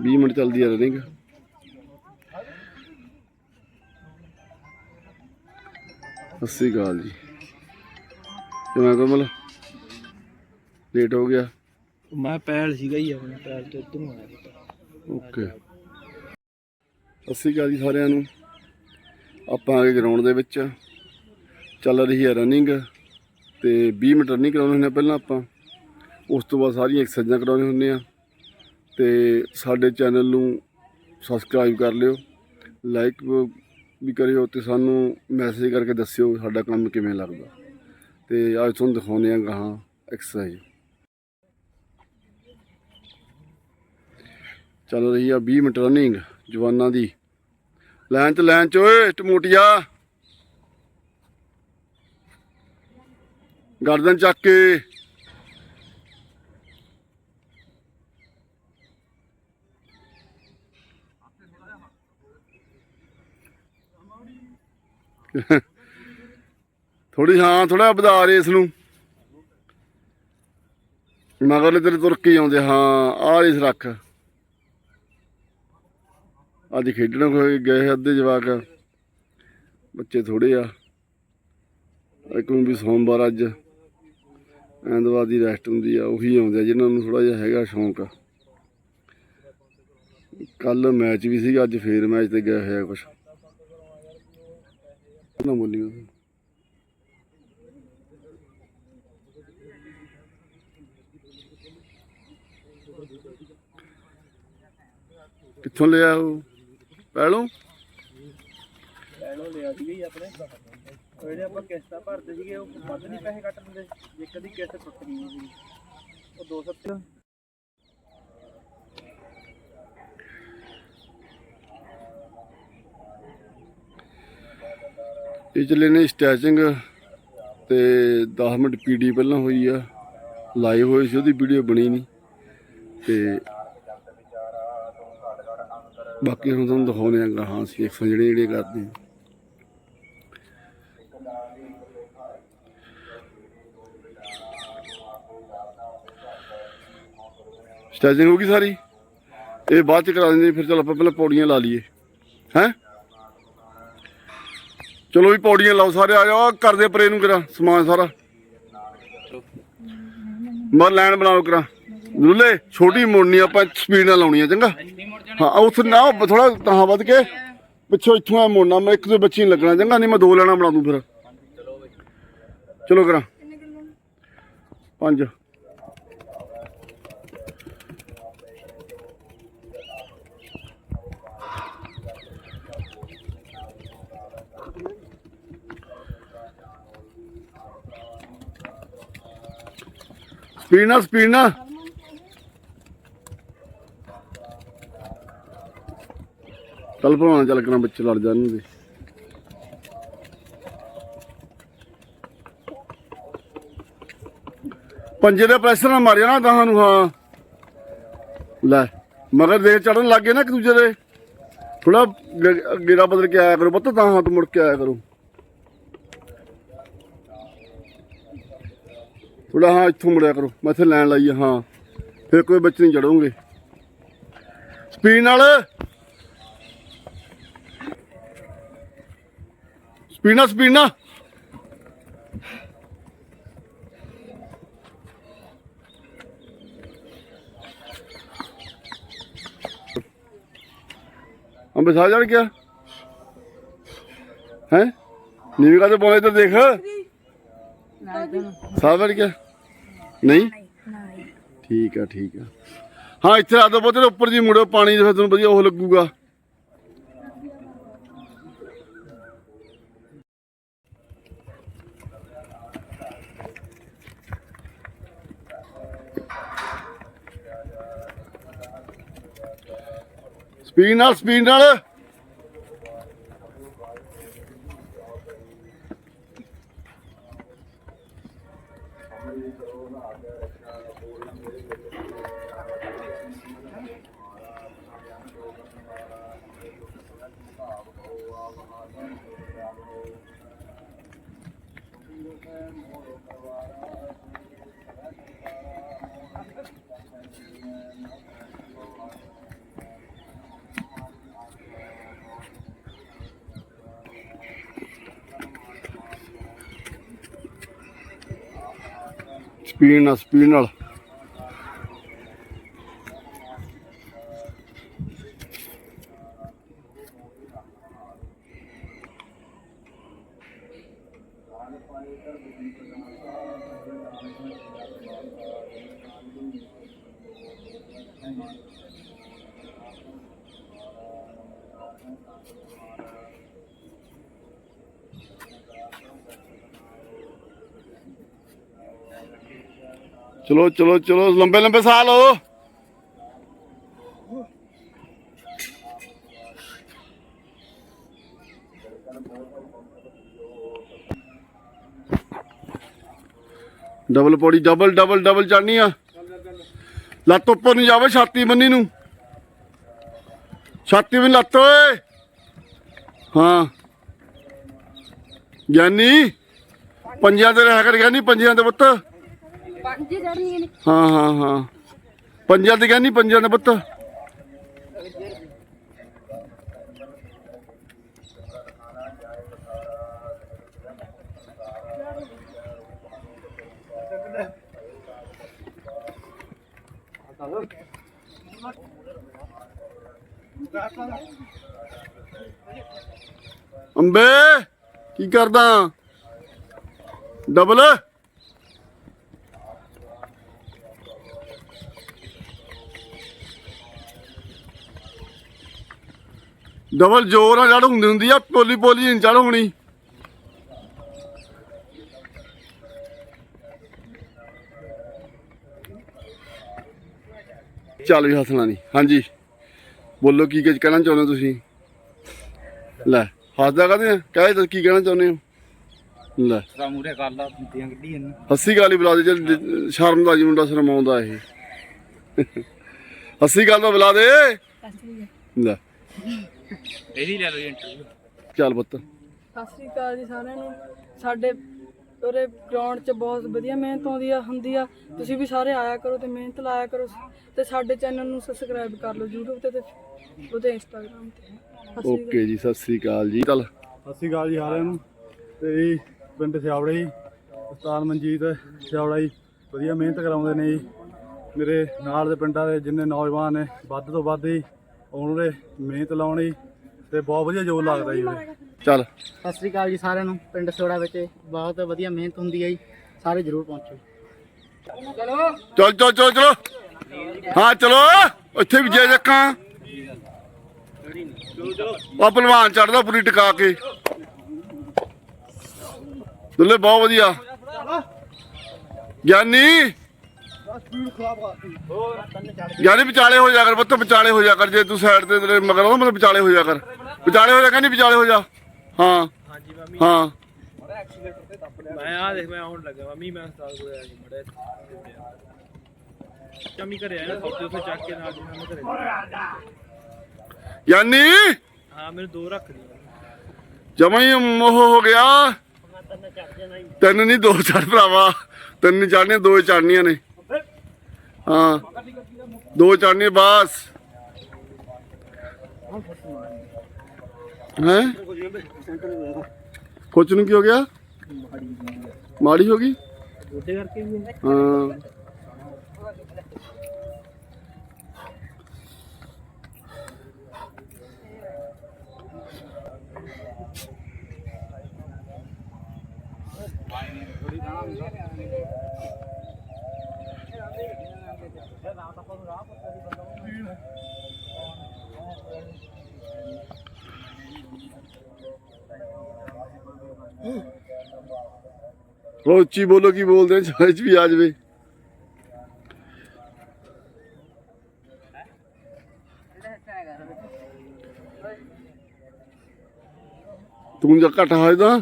20 minute ਚੱਲਦੀ ਆ running ਸ਼੍ਰੀ ਅਕਾਲ ਜੀ। ਕਿਵੇਂ ਕਮਲ? ਲੇਟ ਹੋ ਗਿਆ। ਮੈਂ ਪੈਲ ਸੀਗਾ ਹੀ ਆਪਣਾ ਪੈਲ ਤੋਂ ਇੱਧਰੋਂ ਆਇਆ ਸੀ ਓਕੇ ਸ਼੍ਰੀ ਅਕਾਲ ਜੀ ਸਾਰਿਆਂ ਨੂੰ। ਆਪਾਂ ਆ ਗਏ ਗਰਾਊਂਡ ਦੇ ਵਿੱਚ। ਚੱਲ ਰਹੀ ਹੈ ਰਨਿੰਗ ਤੇ 20 ਮਿੰਟ ਰਨਿੰਗ ਕਰਾਉਣੀ ਆ ਪਹਿਲਾਂ ਆਪਾਂ। ਉਸ ਤੋਂ ਬਾਅਦ ਸਾਰੀਆਂ ਐਕਸਰਸਾਈਜ਼ਾਂ ਕਰਾਉਣੇ ਹੁੰਦੇ ਆ ਤੇ ਸਾਡੇ ਚੈਨਲ ਨੂੰ ਸਬਸਕ੍ਰਾਈਬ ਕਰ ਲਿਓ ਲਾਈਕ ਵੀ ਕਰਿਓ ਤੇ ਸਾਨੂੰ ਮੈਸੇਜ ਕਰਕੇ ਦੱਸਿਓ ਸਾਡਾ ਕੰਮ ਕਿਵੇਂ ਲੱਗਦਾ। ਤੇ ਅੱਜ ਤੁਹਾਨੂੰ ਦਿਖਾਉਂਦੇ ਆ ਗਾਹਾਂ ਐਕਸਰਸਾਈਜ਼ ਚੱਲ ਰਹੀ ਆ 20 ਮਿੰਟ ਰਨਿੰਗ ਜਵਾਨਾਂ ਦੀ। ਲਾਈਨ ਚ ਲਾਈਨ ਚ ਓਏ, ਟਮੋਟੀਆ। ਗਰਦਨ ਚੱਕ ਕੇ। ਥੋੜੀ ਹਾਂ ਥੋੜਾ ਵਧਾ ਰੇਸ ਨੂੰ ਮਗਰਲੇ ਤੇਰੇ ਤੁਰ ਕੇ ਆਉਂਦੇ, ਹਾਂ, ਆ ਰੇਸ ਰੱਖ। ਅੱਜ ਖੇਡਣ ਹੋਏ ਗਏ ਅੱਧੇ ਜਵਾਕ। ਬੱਚੇ ਥੋੜੇ ਆ। ਇੱਕ ਨੂੰ ਵੀ ਸੋਮਵਾਰ ਅੱਜ। ਐਤਵਾਰ ਦੀ ਰੈਸਟ ਹੁੰਦੀ ਆ, ਉਹੀ ਆਉਂਦੇ ਆ, ਜਿਨ੍ਹਾਂ ਨੂੰ ਥੋੜਾ ਜਿਹਾ ਹੈਗਾ ਸ਼ੌਂਕ। ਕੱਲ ਮੈਚ ਵੀ ਸੀਗਾ, ਅੱਜ ਫੇਰ ਮੈਚ ਤੇ ਗਿਆ ਹੋਇਆ ਕੁਛ। ਨਾ ਬੋਲੀਓ ਕਿੱਥੋਂ ਲਿਆ ਉਹ? ਪਹਿਲੋਂ ਪੈਲੋਂ ਲਿਆ ਸੀਗਾ ਆਪਣੇ। ਜਿਹੜੇ ਆਪਾਂ ਕਿਸ਼ਤਾਂ ਭਰਦੇ ਸੀਗੇ, ਉਹ ਵੱਧ ਨਹੀਂ ਪੈਸੇ ਕੱਟ ਦਿੰਦੇ। ਜੇ ਕਦੀ ਕਿਸ਼ਤ ਟੁੱਟ ਗਈ ਸੀ ਉਹ 200 ਇਹ ਚੱਲੇ ਨੇ ਸਟੈਚਿੰਗ ਤੇ 10 ਮਿੰਟ ਪੀਡੀ ਪਹਿਲਾਂ ਹੋਈ ਆ ਲਾਈਵ ਹੋਈ ਸੀ, ਉਹਦੀ ਵੀਡੀਓ ਬਣੀ ਨਹੀਂ ਤੇ ਬਾਕੀ ਹੁਣ ਤੁਹਾਨੂੰ ਦਿਖਾਉਣੇ ਆ ਗਾਹਾਂ ਸੀ ਐਕਸ਼ਨ ਜਿਹੜੇ ਜਿਹੜੇ ਕਰਦੇ ਆ। ਸਟੈਚਿੰਗ ਹੋ ਗਈ ਸਾਰੀ? ਇਹ ਬਾਅਦ ਚ ਕਰਾ ਦਿੰਦੇ ਫਿਰ ਚਲ ਆਪਾਂ ਪਹਿਲਾਂ ਪੌੜੀਆਂ ਲਾ ਲਈਏ। ਹੈਂ? ਚਲੋ ਵੀ ਪੌੜੀਆਂ ਲਾਓ ਸਾਰੇ, ਆ ਜਾਓ ਕਰਦੇ ਪਰੇ ਨੂੰ ਕਰਾ ਸਮਾਨ ਸਾਰਾ। ਮਰ ਲਾਈਨ ਬਣਾਓ ਕਰਾ। ਲੁੱਲੇ, ਛੋਟੀ ਮੋੜਨੀ ਆਪਾਂ ਸਪੀਡ ਨਾਲ ਲਾਉਣੀ ਆ, ਚੰਗਾ? ਹਾਂ ਉੱਥੇ ਨਾ ਥੋੜਾ ਤਾਂ ਵੱਧ ਕੇ ਪਿੱਛੋਂ ਇੱਥੋਂ ਆ ਮੋੜਨਾ, ਮੈਂ ਇੱਕ ਦੋ ਬੱਚੀ ਨਹੀਂ ਲੱਗਣਾ, ਚੰਗਾ? ਨਹੀਂ, ਮੈਂ ਦੋ ਲੈਣਾ ਬਣਾ ਦੂੰ ਫਿਰ। ਚਲੋ ਕਰਾ। ਪੰਜ। ਸਪੀਡ ਨਾਲ ਸਪੀਡ ਨਾਲ ਚੱਲ ਭਲਵਾਨ ਚੱਲ ਕਰਾਂ ਬੱਚੇ ਲੜ ਜਾਣਗੇ ਪੰਜੇ ਦੇ ਪ੍ਰੈਸ਼ਰ ਨਾਲ ਮਾਰਿਆ ਨਾ ਗਾਹਾਂ ਨੂੰ, ਹਾਂ। ਲੈ ਮਗਰ ਦੇ ਚੜਨ ਲੱਗ ਗਏ ਨਾ ਇੱਕ ਦੂਜੇ ਦੇ। ਥੋੜਾ ਗੇੜਾ ਬਦਲ ਕੇ ਆਇਆ ਕਰੋ ਪੁੱਤ, ਤਾਂ ਹੱਥ ਮੁੜ ਕੇ ਆਇਆ ਕਰੋ। ਥੋੜਾ ਹਾਂ ਇੱਥੋਂ ਮੁੜਿਆ ਕਰੋ। ਮੈਂ ਇੱਥੇ ਲੈਣ ਲਾਈ ਆ ਹਾਂ। ਫਿਰ ਕੋਈ ਬੱਚੇ ਨਹੀਂ ਚੜੋਗੇ ਸਪੀਡ ਨਾਲ। ਸਪੀਡ ਨਾਲ ਸਪੀਡ ਨਾਲ। ਅੰਬੇ ਸਾਹ ਚੜ ਗਿਆ? ਹੈ? ਨੀਵੀਂ ਕਾ ਤੇ ਬੋਲੇ ਤਾਂ ਦੇਖ। ਸਾਹ ਚੜ ਗਿਆ? ਨਹੀਂ? ਠੀਕ ਆ ਠੀਕ ਆ। ਹਾਂ ਇੱਥੇ ਆ ਦੋ ਬੋਤੇ ਉੱਪਰ ਜੀ ਮੁੜੋ ਪਾਣੀ ਦੇ ਫਿਰ ਤੁਹਾਨੂੰ ਵਧੀਆ ਉਹ ਲੱਗੂਗਾ। ਸਪੀਡ ਨਾਲ ਸਪੀਡ ਨਾਲ। ਸਪੀਡ ਨਾਲ ਸਪੀਡ ਨਾਲ ਚਲੋ ਚਲੋ ਚਲੋ ਲੰਬੇ ਲੰਬੇ ਸਾਲ ਲਓ ਡਬਲ ਪੌੜੀ ਡਬਲ ਡਬਲ ਡਬਲ ਚੜਨੀ ਆ। ਲੱਤ ਉੱਪਰ ਨੂੰ ਜਾਵੇ ਛਾਤੀ ਬੰਨੀ ਨੂੰ। ਛਾਤੀ ਵੀ ਲੱਤ ਓਏ। ਹਾਂ। ਗਿਆਨੀ ਪੰਜਾਂ ਤੇ ਰਹਿ ਕਰ ਗਿਆਨੀ ਪੰਜਾਂ ਦੇ ਪੁੱਤ। ਪੰਜ ਹੀ ਹਾਂ ਹਾਂ ਹਾਂ। ਪੰਜਾਂ ਤੇ ਕਹਿੰਦੀ ਪੰਜਾਂ ਦੇ ਪੁੱਤ। ਅੰਬੇ, ਕੀ ਕਰਦਾ? ਡਬਲ। ਡਬਲ ਜ਼ੋਰ ਨਾਲ ਚੜ ਹੁੰਦੀ ਹੁੰਦੀ ਆ ਪੋਲੀ ਪੋਲੀ ਨਹੀਂ ਚੜ ਹੋਣੀ। ਚੱਲ ਵੀ ਹੱਸਣਾ ਨਹੀਂ ਹਾਂਜੀ। ਬੋਲੋ ਕੀ ਕੁਝ ਕਹਿਣਾ ਚਾਹੁੰਦੇ ਹੋ ਤੁਸੀਂ? ਲੈ ਹੱਸਦਾ ਕਹਦੇ ਆ? ਕਹੇ ਤਾਂ ਕੀ ਕਹਿਣਾ ਚਾਹੁੰਦੇ ਹੋ? ਲੈ। ਰਾ ਮੂਰੇ ਕਰ ਲਾ ਦੀਆਂ ਗੱਡੀ ਇਹਨੂੰ ਹੱਸੀ ਗਾਲੀ ਬੁਲਾ ਦੇ ਜੇ ਸ਼ਰਮ ਦਾ ਜੀ ਮੁੰਡਾ ਸ਼ਰਮਾਉਂਦਾ ਇਹ। ਹੱਸੀ ਗੱਲ ਦਾ ਬੁਲਾ ਦੇ। ਲੈ। ਇਹਦੀ ਲੈ ਲਓ ਇੰਟਰਵਿਊ ਚੱਲ ਪੁੱਤ। ਸਤਿ ਸ੍ਰੀ ਅਕਾਲ ਜੀ ਸਾਰਿਆਂ ਨੂੰ। ਸਾਡੇ ਉਰੇ ਗਰਾਊਂਡ 'ਚ ਬਹੁਤ ਵਧੀਆ ਮਿਹਨਤ ਆਉਂਦੀ ਆ ਹੁੰਦੀ ਆ। ਤੁਸੀਂ ਵੀ ਸਾਰੇ ਆਇਆ ਕਰੋ ਤੇ ਮਿਹਨਤ ਲਾਇਆ ਕਰੋ। ਤੇ ਸਾਡੇ ਚੈਨਲ ਨੂੰ ਸਬਸਕ੍ਰਾਈਬ ਕਰ ਲਓ YouTube ਤੇ ਤੇ ਉਹਦੇ Instagram ਤੇ। ਓਕੇ ਜੀ ਸਤਿ ਸ੍ਰੀ ਅਕਾਲ ਜੀ। ਚੱਲ। ਸਤਿ ਸ਼੍ਰੀ ਅਕਾਲ ਜੀ ਸਾਰਿਆਂ ਨੂੰ। ਤੇ ਜੀ ਪਿੰਡ ਸਿਆਵੜਾ ਜੀ ਉਸਤਾਦ ਮਨਜੀਤ ਸਿਆਵੜਾ ਜੀ ਵਧੀਆ ਮਿਹਨਤ ਕਰਾਉਂਦੇ ਨੇ ਜੀ। ਮੇਰੇ ਨਾਲ ਦੇ ਪਿੰਡਾਂ ਦੇ ਜਿੰਨੇ ਨੌਜਵਾਨ ਨੇ ਵੱਧ ਤੋਂ ਵੱਧ ਜੀ ਉਹਨਾਂ ਦੇ ਮਿਹਨਤ ਲਾਉਣ ਜੀ ਤੇ ਬਹੁਤ ਵਧੀਆ ਜੋਰ ਲੱਗਦਾ ਜੀ ਉਰੇ। ਚੱਲ। ਸਤਿ ਸ੍ਰੀ ਅਕਾਲ ਜੀ ਸਾਰਿਆਂ ਨੂੰ ਪਿੰਡ ਸੋੜਾ ਵਿੱਚ ਬਹੁਤ ਵਧੀਆ ਮਿਹਨਤ ਹੁੰਦੀ ਹੈ ਜੀ ਸਾਰੇ ਜ਼ਰੂਰ ਪਹੁੰਚੋ। ਚੱਲ। ਚੱਲ ਚੱਲ ਚਲੋ ਹਾਂ ਚਲੋ ਇੱਥੇ ਵੀ ਜੇ ਜੱਕਾਂ ਆ ਪਹਿਲਵਾਨ ਚੜਦਾ ਪੂਰੀ ਟਿਕਾ ਕੇ। ਦੁੱਲੇ ਬਹੁਤ ਵਧੀਆ। ਗਿਆਨੀ। ਗਿਆਨੀ ਵਿਚਾਲੇ ਹੋ ਜਾ ਕਰ ਪੁੱਤ ਵਿਚਾਲੇ ਹੋ ਜਾ ਕਰ। ਜੇ ਤੂੰ ਸਾਈਡ ਤੇ ਮਗਰ ਮਤਲਬ ਵਿਚਾਲੇ ਹੋ ਜਾ ਕਰ। ਵਿਚਾਲੇ ਹੋ ਜਾ ਕਹਿੰਦੀ ਵਿਚਾਲੇ ਹੋ ਜਾ। ਹਾਂ। ਹਾਂ। ਮੈਂ ਆ ਦੇਖ ਮੈਂ ਆਉਣ ਲੱਗਾ ਮੰਮੀ ਮੈਂ ਉਸਤਾਦ ਕੋਲ ਆਇਆ ਜੀ ਮੜੇ ਚਮੀ ਘਰੇ ਆਇਆ ਨਾ ਸੌਦੇ ਉੱਥੇ ਚੱਕ ਕੇ ਨਾਲ ਜੀ ਮੈਂ ਘਰੇ ਗਿਆਨੀ ਹਾਂ ਮੈਨੂੰ ਦੋ ਰੱਖ ਦੀ ਜਮਾ ਹੀ ਮੋਹ ਹੋ ਗਿਆ। ਤਿੰਨ ਨਹੀਂ ਦੋ ਚੜ ਭਰਾਵਾ। ਤਿੰਨ ਨਹੀਂ ਚੜਨੀਆਂ ਦੋ ਚੜਨੀਆਂ ਨੇ। ਹਾਂ। ਦੋ ਚੜਨੀਆਂ ਬਸ। ਹੈ? ਕੁਛ ਨੂੰ ਕੀ ਹੋ ਗਿਆ? ਮਾੜੀ ਹੋ ਗਈ? ਉਹਦੇ ਕਰਕੇ ਵੀ ਹਾਂ। ਉਹ ਉੱਚੀ ਬੋਲੋ ਕੀ ਬੋਲਦੇ ਆ ਵੀ ਆ ਜਾਵੇ। ਤੂੰ ਜਾਂ ਘੱਟ ਹਾਜਦਾ?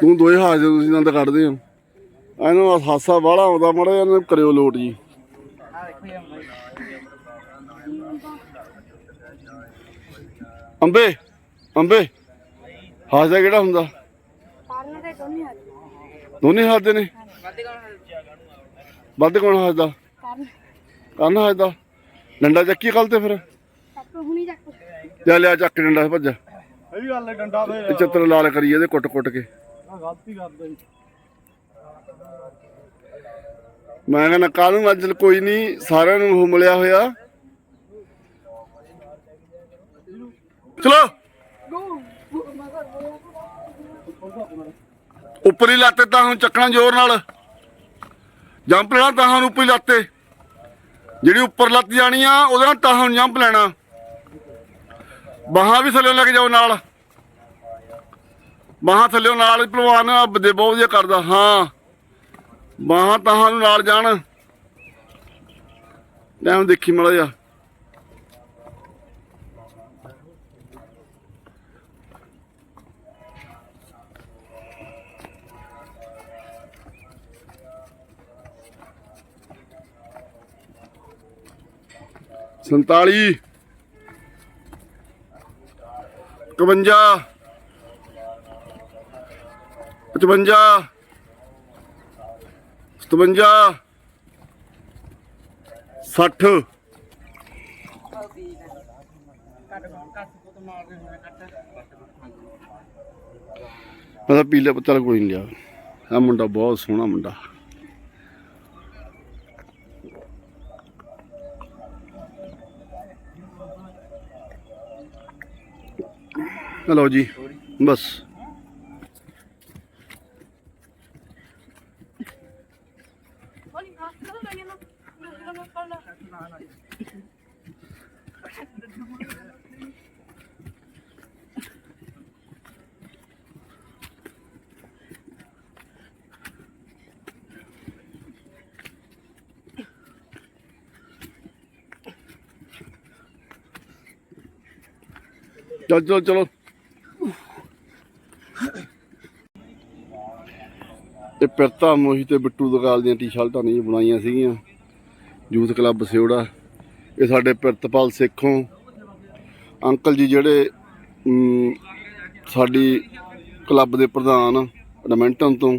ਤੂੰ ਦੋਏ ਹਾਜਦੇ, ਤੁਸੀਂ ਨੰਦ ਕੱਢਦੇ ਹੋ। ਇਹਨੂੰ ਹਾਸਾ ਬਾਹਲਾ ਆਉਂਦਾ, ਮੜਾ ਇਹਨੂੰ ਕਰਿਓ ਲੋਟ ਜੀ। ਅੰਬੇ ਅੰਬੇ। ਹਾਸਦਾ ਕਿਹੜਾ ਹੁੰਦਾ? ਸਾਰਿਆਂ ਦੇ ਦੋਨੇ ਦੋਨੇ ਹੱਸਦੇ ਨੇ? ਵੱਧ ਕੌਣ ਹੱਸਦਾ ਕਰਨ। ਕੰਨ ਹੱਸਦਾ ਡੰਡਾ ਚੱਕੀ ਕੱਲ ਤੇ ਫਿਰ? ਹੁਣੀ ਚੱਕ। ਲਿਆ ਚੱਕ ਡੰਡਾ ਭੱਜ। ਇਹ ਵੀ ਗੱਲ ਹੈ ਡੰਡਾ ਫੇਰ ਇਹ ਚਿੱਤਰ ਲਾਲ ਕਰੀਏ ਇਹਦੇ ਕੁੱਟ ਕੁੱਟ ਕੇ। ਆ ਗਲਤੀ ਕਰਦਾ ਜੀ ਮੈਂ ਕਹਿੰਦਾ ਕਾਹਨੂੰ ਅੱਜ ਕੋਈ ਨਹੀਂ ਸਾਰਿਆਂ ਨੂੰ ਉਹ ਮਿਲਿਆ ਹੋਇਆ। ਚਲੋ। ਉੱਪਰੀ ਲਾਤੇ ਤਾਂ ਹੁਣ ਚੱਕਣਾ ਜ਼ੋਰ ਨਾਲ। ਜੰਪ ਲੈਣਾ ਤਾਂ ਹੁਣ ਉੱਪਰੀ ਲਾਤੇ ਜਿਹੜੀ ਉੱਪਰ ਲੱਤ ਜਾਣੀ ਆ, ਉਹਦੇ ਨਾਲ ਤਾਂ ਹੁਣ ਜੰਪ ਲੈਣਾ। ਬਾਹਾਂ ਵੀ ਥੱਲੇ ਲੈ ਕੇ ਜਾਓ ਨਾਲ। ਬਾਹਾਂ ਥੱਲੇ ਨਾਲ ਪਹਿਲਵਾਨ ਆ, ਦੇ ਬਹੁਤ ਵਧੀਆ ਕਰਦਾ, ਹਾਂ। ਬਾਹਾਂ ਤਾਂ ਨੂੰ ਨਾਲ ਜਾਣ। ਟਾਈਮ ਦੇਖੀ ਮੜਾ ਜਾ ਸੰਤਾਲੀ 51 55 57 60 ਮੈਂ ਤਾਂ ਪੀਲੇ ਪੱਤਲ ਕੋਈ ਨਹੀਂ ਲਿਆ। ਆ ਮੁੰਡਾ ਬਹੁਤ ਸੋਹਣਾ ਮੁੰਡਾ। ਹਲੋ ਜੀ ਬਸ। ਚਲ ਚਲੋ ਚਲੋ। ਇਹ ਪਿਰਤਾ ਮੋਹੀ ਤੇ ਬਿੱਟੂ ਦਗਾਲ ਦੀਆਂ ਟੀ-ਸ਼ਰਟਾਂ ਨਹੀਂ ਬਣਾਈਆਂ ਸੀਗੀਆਂ। ਯੂਥ ਕਲੱਬ ਸਿਉੜਾ। ਇਹ ਸਾਡੇ ਪਿਰਤਪਾਲ ਸੇਖੋਂ। ਅੰਕਲ ਜੀ ਜਿਹੜੇ ਸਾਡੀ ਕਲੱਬ ਦੇ ਪ੍ਰਧਾਨ ਐਡਮਿੰਟਨ ਤੋਂ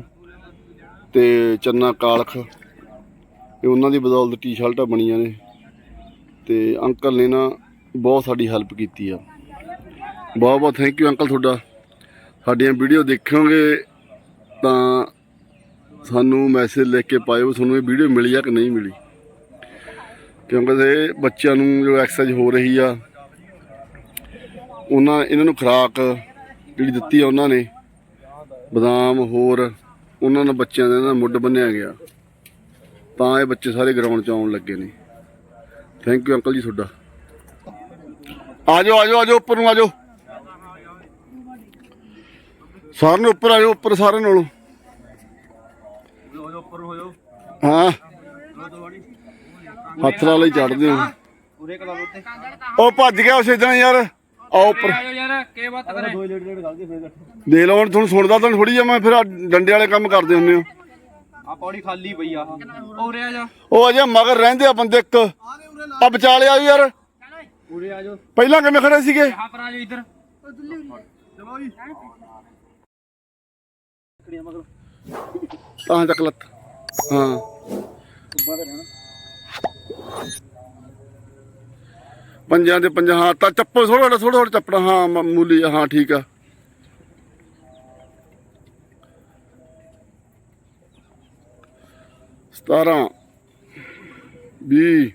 ਤੇ ਚੰਨਾ ਕਾਲਖ, ਇਹ ਉਹਨਾਂ ਦੀ ਬਦੌਲਤ ਟੀ-ਸ਼ਰਟਾਂ ਬਣੀਆਂ ਨੇ। ਤੇ ਅੰਕਲ ਨੇ ਨਾ ਬਹੁਤ ਸਾਡੀ ਹੈਲਪ ਕੀਤੀ ਆ। ਬਹੁਤ ਬਹੁਤ ਥੈਂਕ ਯੂ ਅੰਕਲ ਤੁਹਾਡਾ। ਸਾਡੀਆਂ ਵੀਡੀਓ ਦੇਖੋਗੇ ਤਾਂ ਸਾਨੂੰ ਮੈਸੇਜ ਲਿਖ ਕੇ ਪਾਇਓ ਵੀ ਤੁਹਾਨੂੰ ਇਹ ਵੀਡੀਓ ਮਿਲੀ ਆ ਕਿ ਨਹੀਂ ਮਿਲੀ? ਕਿਉਂਕਿ ਇਹ ਬੱਚਿਆਂ ਨੂੰ ਜੋ ਐਕਸਰਸਾਈਜ਼ ਹੋ ਰਹੀ ਆ, ਉਹਨਾਂ, ਇਹਨਾਂ ਨੂੰ ਖੁਰਾਕ ਜਿਹੜੀ ਦਿੱਤੀ ਆ ਉਹਨਾਂ ਨੇ, ਬਦਾਮ ਹੋਰ, ਉਹਨਾਂ ਨਾਲ ਬੱਚਿਆਂ ਦੇ ਨਾਲ ਮੁੱਢ ਬੰਨਿਆ ਗਿਆ। ਤਾਂ ਇਹ ਬੱਚੇ ਸਾਰੇ ਗਰਾਊਂਡ 'ਚ ਆਉਣ ਲੱਗੇ ਨੇ। ਥੈਂਕ ਯੂ ਅੰਕਲ ਜੀ ਤੁਹਾਡਾ। ਆ ਜਾਓ ਆ ਜਾਓ ਆ ਜਾਓ ਉੱਪਰ ਨੂੰ ਆ ਜਾਓ ਸਾਰਿਆਂ ਨੂੰ ਉੱਪਰ ਆ ਜਾਓ ਉੱਪਰ ਸਾਰਿਆਂ ਨਾਲੋਂ। ਹਾਂ। ਹੱਥ ਨਾਲ ਹੀ ਚੜਦੇ ਹੋ। ਪੂਰੇ ਕਲੱਬ ਉੱਤੇ ਉਹ ਭੱਜ ਗਿਆ ਉਸ ਇਦਾਂ ਯਾਰ। ਆਓ ਉੱਪਰ। ਯਾਰ ਕੀ ਬਾਤ ਕਰੇ ਦੋ ਲੇਟ ਲੇਟ ਗੱਲ ਕੇ ਫੇਰ ਦੇ ਲਓ ਹੁਣ ਤੁਹਾਨੂੰ ਸੁਣਦਾ ਤਾਂ ਥੋੜੀ ਜਿਹਾ ਮੈਂ ਫਿਰ ਆਹ ਡੰਡੇ ਵਾਲੇ ਕੰਮ ਕਰਦੇ ਹੁੰਦੇ ਹੋ। ਆ ਪੌੜੀ ਖਾਲੀ ਪਈ ਆ। ਉਰੇ ਆ ਜਾ। ਉਹ ਅਜੇ ਮਗਰ ਰਹਿੰਦੇ ਆ ਬੰਦੇ ਇੱਕ। ਆ ਵਿਚਾਲੇ ਆ ਯਾਰ। ਉਰੇ ਆ ਜਾ ਪਹਿਲਾਂ ਕਿਵੇਂ ਖੜੇ ਸੀਗੇ? ਹਾਂ ਪਰ ਆ ਜਾ ਇੱਧਰ। ਤਾਂ ਚੱਕ ਲੱਤ। ਹਾਂ। ਪੰਜਾਂ ਦੇ ਪੰਜਾਂ, ਹਾਂ, ਤਾਂ ਚੱਪਲ ਥੋੜਾ ਥੋੜਾ ਥੋੜਾ ਚੱਪੜਾ, ਹਾਂ ਮੂਲੀ ਹਾਂ, ਠੀਕ ਆ। ਸਤਾਰਾਂ, ਵੀਹ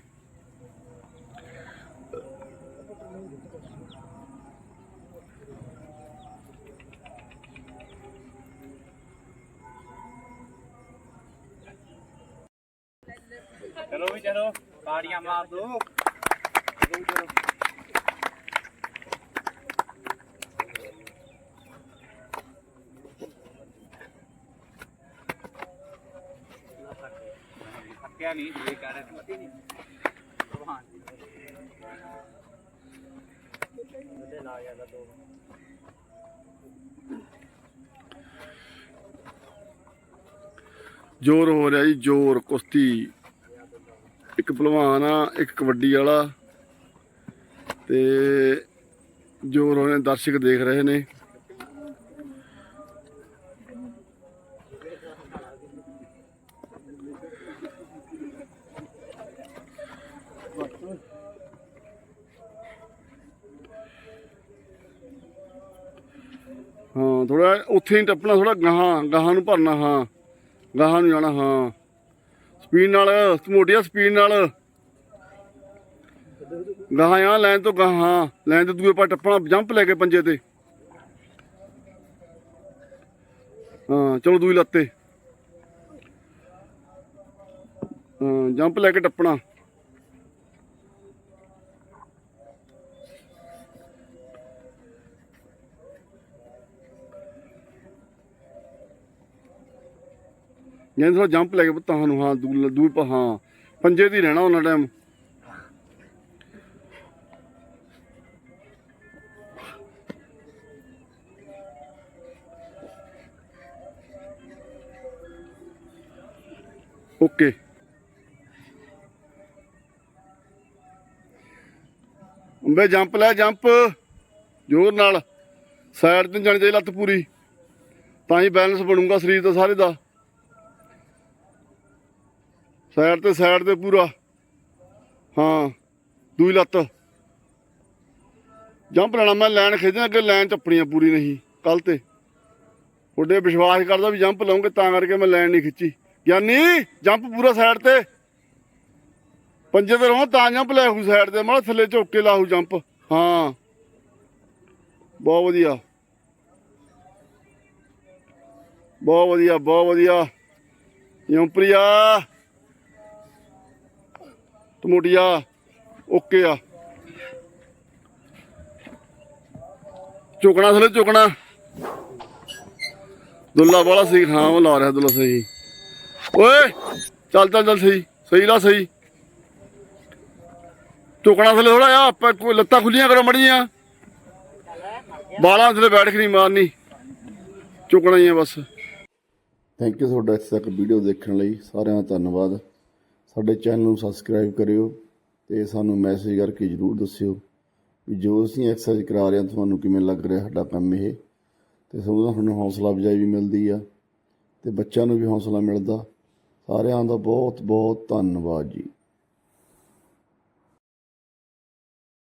ਚਲੋ ਵੀ ਚਲੋ, ਤਾੜੀਆਂ ਮਾਰ ਦੋ। ਥੱਕਿਆ ਨਹੀਂ ਇਹ ਕਹਿ ਰਹੇ ਨੇ। ਨਹੀਂ ਭਗਵਾਨ ਉਹਦੇ ਲਾ ਜਾਂਦਾ ਦੋ ਜ਼ੋਰ ਹੋ ਰਿਹਾ ਜੀ, ਜ਼ੋਰ, ਕੁਸ਼ਤੀ। ਇੱਕ ਭਲਵਾਨ ਆ, ਇੱਕ ਕਬੱਡੀ ਵਾਲਾ। ਤੇ ਜੋ ਹੋ ਰਿਹਾ ਦਰਸ਼ਕ ਦੇਖ ਰਹੇ ਨੇ। ਹਾਂ ਥੋੜਾ ਉੱਥੇ ਹੀ ਟੱਪਣਾ ਥੋੜਾ ਗਾਹਾਂ ਗਾਹਾਂ ਨੂੰ ਭਰਨਾ, ਹਾਂ। ਗਾਹਾਂ ਨੂੰ ਜਾਣਾ, ਹਾਂ। ਸਪੀਡ ਨਾਲ ਮੋਟੀਆ ਸਪੀਡ ਨਾਲ। ਗਾਹਾਂ ਆ ਲੈਣ ਤੋਂ, ਗਾਹਾਂ ਲੈਣ ਤੋਂ ਦੂਏ ਪਾ ਟੱਪਣਾ ਜੰਪ ਲੈ ਕੇ ਪੰਜੇ ਤੇ। ਹਾਂ, ਚਲੋ ਦੂਈ ਲੱਤੇ ਹਾਂ ਜੰਪ ਲੈ ਕੇ ਟੱਪਣਾ। ਜਾਂ ਥੋੜਾ ਜੰਪ ਲੈ ਕੇ ਪੁੱਤ ਤੁਹਾਨੂੰ ਹਾਂ ਦੂਰ ਦੂਰ ਪਾ, ਹਾਂ। ਪੰਜੇ ਦੀ ਰਹਿਣਾ ਉਹਨਾਂ ਟਾਈਮ ਓਕੇ। ਅੰਬੇ, ਜੰਪ ਲੈ, ਜੰਪ। ਜ਼ੋਰ ਨਾਲ। ਸਾਈਡ ਤੇ ਜਾਣੀ ਚਾਹੀਦੀ ਲੱਤ ਪੂਰੀ। ਤਾਂ ਹੀ ਬੈਲੈਂਸ ਬਣੂਗਾ ਸਰੀਰ ਦਾ, ਸਾਰੇ ਦਾ। ਸਾਈਡ ਤੇ ਸਾਈਡ ਤੇ ਪੂਰਾ। ਹਾਂ, ਦੂਈ ਲੱਤ। ਜੰਪ ਲੈਣਾ, ਮੈਂ ਲਾਈਨ ਖਿੱਚਣਾ ਅੱਗੇ ਲਾਈਨ ਚੱਪਣੀਆਂ ਪੂਰੀ ਨਹੀਂ ਕੱਲ ਤੇ। ਤੁਹਾਡੇ ਵਿਸ਼ਵਾਸ ਕਰਦਾ ਵੀ ਜੰਪ ਲਾਉਂਗੇ ਤਾਂ ਕਰਕੇ ਮੈਂ ਲਾਈਨ ਨਹੀਂ ਖਿੱਚੀ। ਗਿਆਨੀ, ਜੰਪ ਪੂਰਾ ਸਾਈਡ ਤੇ। ਪੰਜੇ ਤੇ ਰਹੋ, ਤਾਂ ਜੰਪ ਲੈ ਹੂ ਸਾਈਡ ਤੇ, ਮਾੜਾ ਥੱਲੇ ਝੁੱਕ ਕੇ ਲਾਹੂ ਜੰਪ। ਹਾਂ। ਬਹੁਤ ਵਧੀਆ। ਬਹੁਤ ਵਧੀਆ ਬਹੁਤ ਵਧੀਆ। ਯੰਪਰੀਆ ਟਮੋਟੀਆ ਓਕੇ ਆ। ਝੁਕਣਾ ਥਲੇ ਝੁਕਣਾ ਦੁੱਲਾ ਵਾਲਾ ਸਹੀ ਹਾਂ ਉਹ ਲਾ ਰਿਹਾ ਦੁੱਲਾ ਸਹੀ। ਓਏ, ਚੱਲ ਚੱਲ ਚੱਲ, ਸਹੀ ਸਹੀ ਲਾ, ਸਹੀ। ਝੁਕਣਾ ਥਲੇ ਥੋੜਾ ਆ ਆਪਾਂ ਲੱਤਾਂ ਖੁੱਲੀਆਂ ਕਰੋ ਮੜੀਆਂ। ਬਾਲਾਂ ਥਲੇ ਬੈਠ ਕੇ ਨਹੀਂ ਮਾਰਨੀ। ਝੁਕਣਾ ਹੀ ਆ ਬਸ। ਥੈਂਕ ਯੂ ਤੁਹਾਡਾ ਇੱਥੇ ਤੱਕ ਵੀਡੀਓ ਦੇਖਣ ਲਈ। ਸਾਰਿਆਂ ਦਾ ਧੰਨਵਾਦ। ਸਾਡੇ ਚੈਨਲ ਨੂੰ ਸਬਸਕ੍ਰਾਈਬ ਕਰਿਓ ਤੇ ਸਾਨੂੰ ਮੈਸੇਜ ਕਰਕੇ ਜਰੂਰ ਦੱਸਿਓ ਵੀ ਜੋ ਅਸੀਂ ਐਕਸਰਸਾਈਜ਼ ਕਰਾ ਰਹੇ ਹਾਂ, ਤੁਹਾਨੂੰ ਕਿਵੇਂ ਲੱਗ ਰਿਹਾ ਸਾਡਾ ਕੰਮ ਇਹ? ਤੇ ਸਭ ਦਾ ਸਾਨੂੰ ਹੌਸਲਾ ਅਫਜ਼ਾਈ ਵੀ ਮਿਲਦੀ ਆ ਤੇ ਬੱਚਿਆਂ ਨੂੰ ਵੀ ਹੌਸਲਾ ਮਿਲਦਾ। ਸਾਰਿਆਂ ਦਾ ਬਹੁਤ ਬਹੁਤ ਧੰਨਵਾਦ ਜੀ।